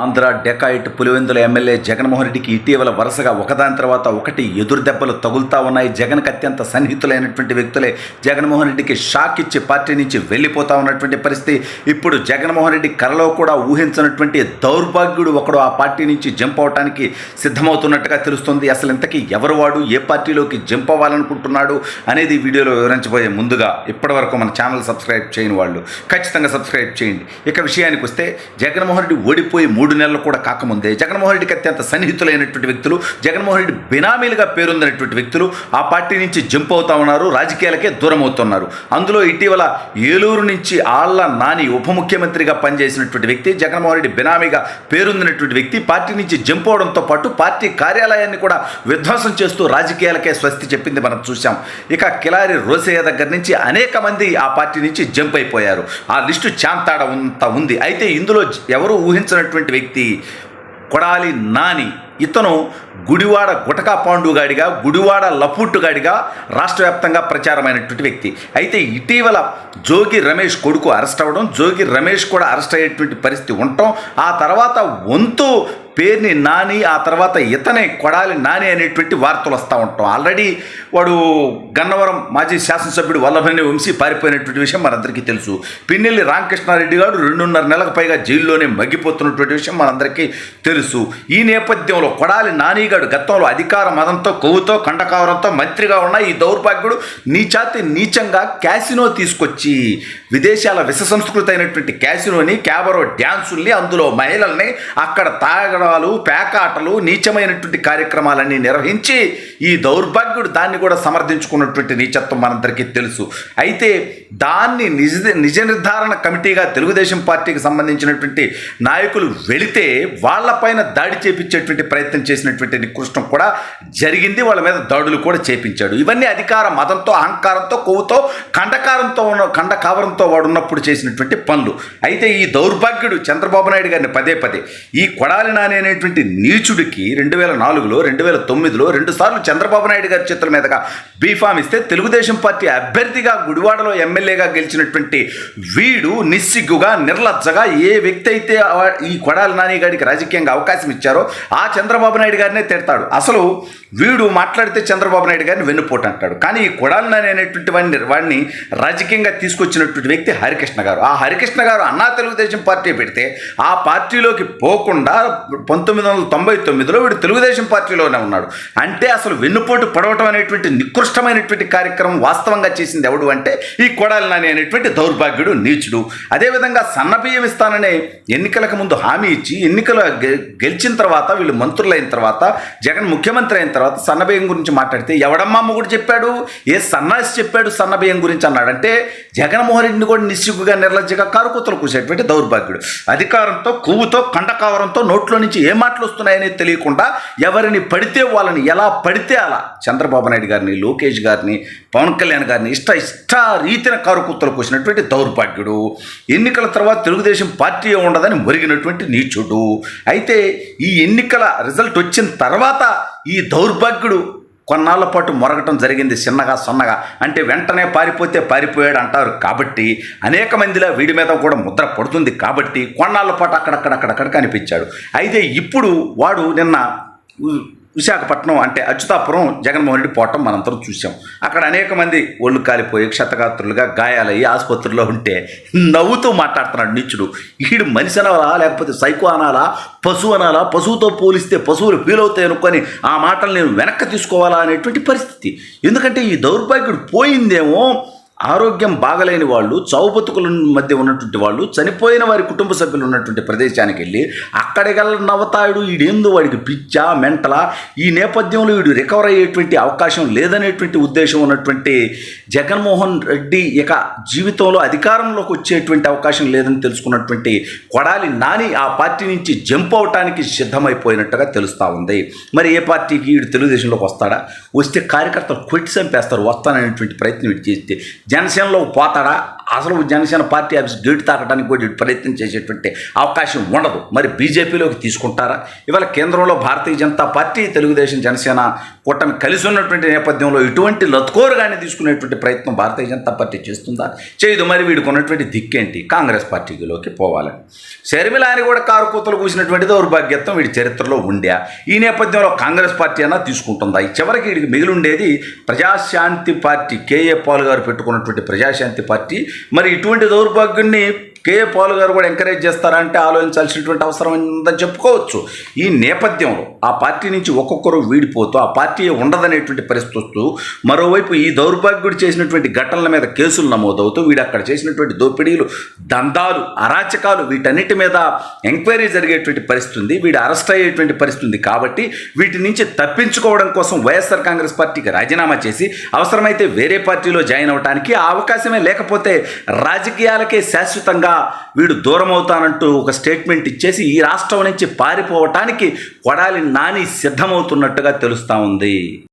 Andhra dacoit Pulivendula MLA Jaganmohan రెడ్డికి ఇటీవల వరుసగా ఒకదాని తర్వాత ఒకటి ఎదురు దెబ్బలు తగులుతా ఉన్నాయి. జగన్కి అత్యంత సన్నిహితులైనటువంటి వ్యక్తులే జగన్మోహన్ రెడ్డికి షాక్ ఇచ్చి పార్టీ నుంచి వెళ్ళిపోతా ఉన్నటువంటి పరిస్థితి. ఇప్పుడు జగన్మోహన్ రెడ్డి కలలో కూడా ఊహించినటువంటి దౌర్భాగ్యుడు ఒకడు ఆ పార్టీ నుంచి జంప్ అవటానికి సిద్ధమవుతున్నట్టుగా తెలుస్తుంది. అసలు ఇంతకీ ఎవరు వాడు? ఏ పార్టీలోకి జంప్ అవ్వాలనుకుంటున్నాడు? అనేది వీడియోలో వివరించబోయే ముందుగా ఇప్పటివరకు మన ఛానల్ సబ్స్క్రైబ్ చేయని వాళ్ళు ఖచ్చితంగా సబ్స్క్రైబ్ చేయండి. ఇక విషయానికి వస్తే జగన్మోహన్ రెడ్డి ఓడిపోయి మూడు నెలలు కూడా కాకముందే జగన్మోహన్ రెడ్డికి అత్యంత సన్నిహితులైనటువంటి వ్యక్తులు జగన్మోహన్ రెడ్డి బినామీలుగా పేరొందినటువంటి వ్యక్తులు ఆ పార్టీ నుంచి జంప్ అవుతా ఉన్నారు రాజకీయాలకే దూరం అవుతున్నారు. అందులో ఇటీవల ఏలూరు నుంచి ఆళ్ళ నాని ఉప ముఖ్యమంత్రిగా పనిచేసినటువంటి వ్యక్తి జగన్మోహన్ రెడ్డి బినామీగా పేరొందినటువంటి వ్యక్తి పార్టీ నుంచి జంప్ అవడంతో పాటు పార్టీ కార్యాలయాన్ని కూడా విధ్వంసం చేస్తూ రాజకీయాలకే స్వస్తి చెప్పింది మనం చూసాం ఇక కిలారి రోసయ్య దగ్గర నుంచి అనేక మంది ఆ పార్టీ నుంచి జంప్ అయిపోయారు. ఆ లిస్టు చాంతాడ అంత ఉంది. అయితే ఇందులో ఎవరు ఊహించినటువంటి వ్యక్తి కొడాలి నాని. ఇతను గుడివాడ గుటకా పాండుగాడిగా గుడివాడ లపుట్టుగాడిగా రాష్ట్ర వ్యాప్తంగా ప్రచారమైనటువంటి వ్యక్తి. అయితే ఇటీవల జోగి రమేష్ కొడుకు అరెస్ట్ అవ్వడం జోగి రమేష్ కూడా అరెస్ట్ అయ్యేటువంటి పరిస్థితి ఉండటం ఆ తర్వాత వంతు పేరుని నాని ఆ తర్వాత ఇతనే కొడాలి నాని అనేటువంటి వార్తలు వస్తూ ఉంటాం. ఆల్రెడీ వాడు గన్నవరం మాజీ శాసనసభ్యుడు వల్లభనే వంశీ పారిపోయినటువంటి విషయం మనందరికీ తెలుసు. పిన్నెల్లి రామకృష్ణారెడ్డి గారు రెండున్నర నెలలకు పైగా జైల్లోనే మగ్గిపోతున్నటువంటి విషయం మనందరికీ తెలుసు. ఈ నేపథ్యంలో కొడాలి నానిగాడు గతంలో అధికార మదంతో కొవ్వుతో కండకావరంతో మంత్రిగా ఉన్న ఈ దౌర్భాగ్యుడు నీచాతి నీచంగా క్యాసినో తీసుకొచ్చి విదేశాల విష సంస్కృతి అయినటువంటి క్యాసినోని క్యాబరో డ్యాన్సుల్ని అందులో మహిళల్ని అక్కడ తాగడం తాగడాలు పేకాటలు నీచమైనటువంటి కార్యక్రమాలన్నీ నిర్వహించి ఈ దౌర్భాగ్యుడు దాన్ని కూడా సమర్థించుకున్నటువంటి నీచత్వం మనందరికీ తెలుసు. అయితే దాన్ని నిజ నిజ నిర్ధారణ కమిటీగా తెలుగుదేశం పార్టీకి సంబంధించినటువంటి నాయకులు వెళితే వాళ్ళపైన దాడి చేపించేటువంటి ప్రయత్నం చేసినటువంటి నికృష్టం కూడా జరిగింది. వాళ్ళ మీద దాడులు కూడా చేపించాడు. ఇవన్నీ అధికార మతంతో అహంకారంతో కొవ్వుతో కండకారంతో ఉన్న కండకావరంతో వాడు ఉన్నప్పుడు చేసినటువంటి పనులు. అయితే ఈ దౌర్భాగ్యుడు చంద్రబాబు నాయుడు గారిని పదే పదే ఈ కొడాలి నాని అనేటువంటి నీచుడికి రెండు వేల నాలుగులో రెండు వేల తొమ్మిదిలో రెండు సార్లు చంద్రబాబు నాయుడు గారి చేతుల మీదుగా బీఫామ్ ఇస్తే తెలుగుదేశం పార్టీ అభ్యర్థిగా గుడివాడలో ఎమ్మెల్యేగా గెలిచినటువంటి వీడు నిస్సిగ్గుగా నిర్లజ్జగా ఏ వ్యక్తి అయితే ఈ కొడాలి నాని గారికి రాజకీయంగా అవకాశం ఇచ్చారో ఆ చంద్రబాబు నాయుడు గారినే తిడతాడు. అసలు వీడు మాట్లాడితే చంద్రబాబు నాయుడు గారిని వెన్నుపోటు అంటాడు. కానీ ఈ కొడాలి నాని అనేటువంటి వాడిని వాడిని రాజకీయంగా తీసుకొచ్చినటువంటి వ్యక్తి హరికృష్ణ గారు. ఆ హరికృష్ణ గారు అన్నా తెలుగుదేశం పార్టీ పెడితే ఆ పార్టీలోకి పోకుండా పంతొమ్మిది వందల తొంభై తొమ్మిదిలో వీడు తెలుగుదేశం పార్టీలోనే ఉన్నాడు. అంటే అసలు వెన్నుపోటు పడవటం అనేటువంటి నికృష్టమైనటువంటి కార్యక్రమం వాస్తవంగా చేసింది ఎవడు అంటే ఈ కొడాలి నాని అనేటువంటి దౌర్భాగ్యుడు నీచుడు. అదేవిధంగా సన్నబియ్యం ఇస్తాననే ఎన్నికలకు ముందు హామీ ఇచ్చి ఎన్నికలు గెలిచిన తర్వాత వీళ్ళు మంత్రులైన తర్వాత జగన్ ముఖ్యమంత్రి అయిన తర్వాత సన్నబియ్యం గురించి మాట్లాడితే ఎవడమ్మా మొగుడు చెప్పాడు? ఏ సన్నాసి చెప్పాడు సన్నబియ్యం గురించి అన్నాడు? అంటే జగన్మోహన్ రెడ్డిని కూడా నిస్సిగ్గుగా నిర్లజ్జగా కారుకూతలు కూసేటువంటి దౌర్భాగ్యుడు. అధికారంతో కొవ్వుతో కండకావరంతో నోట్లో నుంచి ఏ మాటలు వస్తున్నాయనేది తెలియకుండా ఎవరిని పడితే వాళ్ళని ఎలా పడితే అలా చంద్రబాబు నాయుడు గారిని లోకేష్ గారిని పవన్ కళ్యాణ్ గారిని ఇష్ట ఇష్ట రీతిన కారుకుత్తలు వచ్చినటువంటి దౌర్భాగ్యుడు. ఎన్నికల తర్వాత తెలుగుదేశం పార్టీ ఉండదని మురిగినటువంటి నీచుడు. అయితే ఈ ఎన్నికల రిజల్ట్ వచ్చిన తర్వాత ఈ దౌర్భాగ్యుడు కొన్నాళ్ళ పాటు మొరగటం జరిగింది చిన్నగా సన్నగా. అంటే వెంటనే పారిపోతే పారిపోయాడు అంటారు. కాబట్టి అనేక మందిలో వీడి మీద కూడా ముద్ర పడుతుంది. కాబట్టి కొన్నాళ్ళ పాటు అక్కడక్కడక్కడక్కడ కనిపించాడు అయితే ఇప్పుడు వాడు నిన్న విశాఖపట్నం అంటే అచ్యుతాపురం జగన్మోహన్ రెడ్డి పోవటం మనందరం చూసాం అక్కడ అనేక మంది ఒళ్ళు కాలిపోయి క్షతగాత్రులుగా గాయాలయ్యి ఆసుపత్రిలో ఉంటే నవ్వుతూ మాట్లాడుతున్నాడు నీచుడు. ఈడు మనిషి అనాలా లేకపోతే సైకో అనాలా పశువు అనాలా? పశువుతో పోలిస్తే పశువులు ఫీల్ అవుతాయి అనుకొని ఆ మాటలు నేను వెనక్కి తీసుకోవాలా అనేటువంటి పరిస్థితి. ఎందుకంటే ఈ దౌర్భాగ్యుడు పోయిందేమో ఆరోగ్యం బాగలేని వాళ్ళు చౌబతుకుల మధ్య ఉన్నటువంటి వాళ్ళు చనిపోయిన వారి కుటుంబ సభ్యులు ఉన్నటువంటి ప్రదేశానికి వెళ్ళి అక్కడికల్లా నవ్వుతాడు ఈడేందో వాడికి పిచ్చా మెంటలా ఈ నేపథ్యంలో వీడు రికవర్ అయ్యేటువంటి అవకాశం లేదనేటువంటి ఉద్దేశం ఉన్నటువంటి జగన్మోహన్ రెడ్డి ఇక జీవితంలో అధికారంలోకి వచ్చేటువంటి అవకాశం లేదని తెలుసుకున్నటువంటి కొడాలి నాని ఆ పార్టీ నుంచి జంప్ అవటానికి సిద్ధమైపోయినట్టుగా తెలుస్తూ ఉంది. మరి ఏ పార్టీకి వీడు తెలుగుదేశంలోకి వస్తాడా? వస్తే కార్యకర్తలు కొట్టి చంపేస్తారు వస్తాననేటువంటి ప్రయత్నం చేస్తే జనసేనలోకి పోతాడా? అసలు జనసేన పార్టీ ఆఫీస్ గేటు తాకడానికి కూడా ప్రయత్నం చేసేటువంటి అవకాశం ఉండదు. మరి బీజేపీలోకి తీసుకుంటారా? ఇవాళ కేంద్రంలో భారతీయ జనతా పార్టీ తెలుగుదేశం జనసేన కూటమి కలిసి ఉన్నటువంటి నేపథ్యంలో ఇటువంటి లత్కోరుగానే తీసుకునేటువంటి ప్రయత్నం భారతీయ జనతా పార్టీ చేస్తుందా? చేయదు మరి వీడికి ఉన్నటువంటి దిక్కేంటి? కాంగ్రెస్ పార్టీలోకి పోవాలని షర్మిల అని కూడా కారు కూతలు కూసినటువంటి దౌర్భాగ్యత్వం వీడి చరిత్రలో ఉండే. ఈ నేపథ్యంలో కాంగ్రెస్ పార్టీ అన్నా తీసుకుంటుందా? చివరికి వీడికి మిగిలి ఉండేది ప్రజాశాంతి పార్టీ కేఏ పాల్ గారు పెట్టుకున్నటువంటి ప్రజాశాంతి పార్టీ మరి ఇటువంటి దౌర్భాగ్యుణ్ణి కేఏ పాల్ గారు కూడా ఎంకరేజ్ చేస్తారంటే ఆలోచించాల్సినటువంటి అవసరం ఉందని చెప్పుకోవచ్చు. ఈ నేపథ్యంలో ఆ పార్టీ నుంచి ఒక్కొక్కరు వీడిపోతూ ఆ పార్టీ ఉండదనేటువంటి పరిస్థితి వస్తూ మరోవైపు ఈ దౌర్భాగ్యుడు చేసినటువంటి ఘటనల మీద కేసులు నమోదవుతూ వీడు అక్కడ చేసినటువంటి దోపిడీలు దందాలు అరాచకాలు వీటన్నిటి మీద ఎంక్వైరీ జరిగేటువంటి పరిస్థితి ఉంది. వీడు అరెస్ట్ అయ్యేటువంటి పరిస్థితి ఉంది కాబట్టి వీటి నుంచి తప్పించుకోవడం కోసం వైఎస్ఆర్ కాంగ్రెస్ పార్టీకి రాజీనామా చేసి అవసరమైతే వేరే పార్టీలో జాయిన్ అవడానికి ఆ అవకాశమే లేకపోతే రాజకీయాలకే శాశ్వతంగా వీడు దూరం అవుతానంటూ ఒక స్టేట్మెంట్ ఇచ్చేసి ఈ రాష్ట్రం నుంచి పారిపోవటానికి కొడాలి నాని సిద్ధమవుతున్నట్టుగా తెలుస్తూ ఉంది.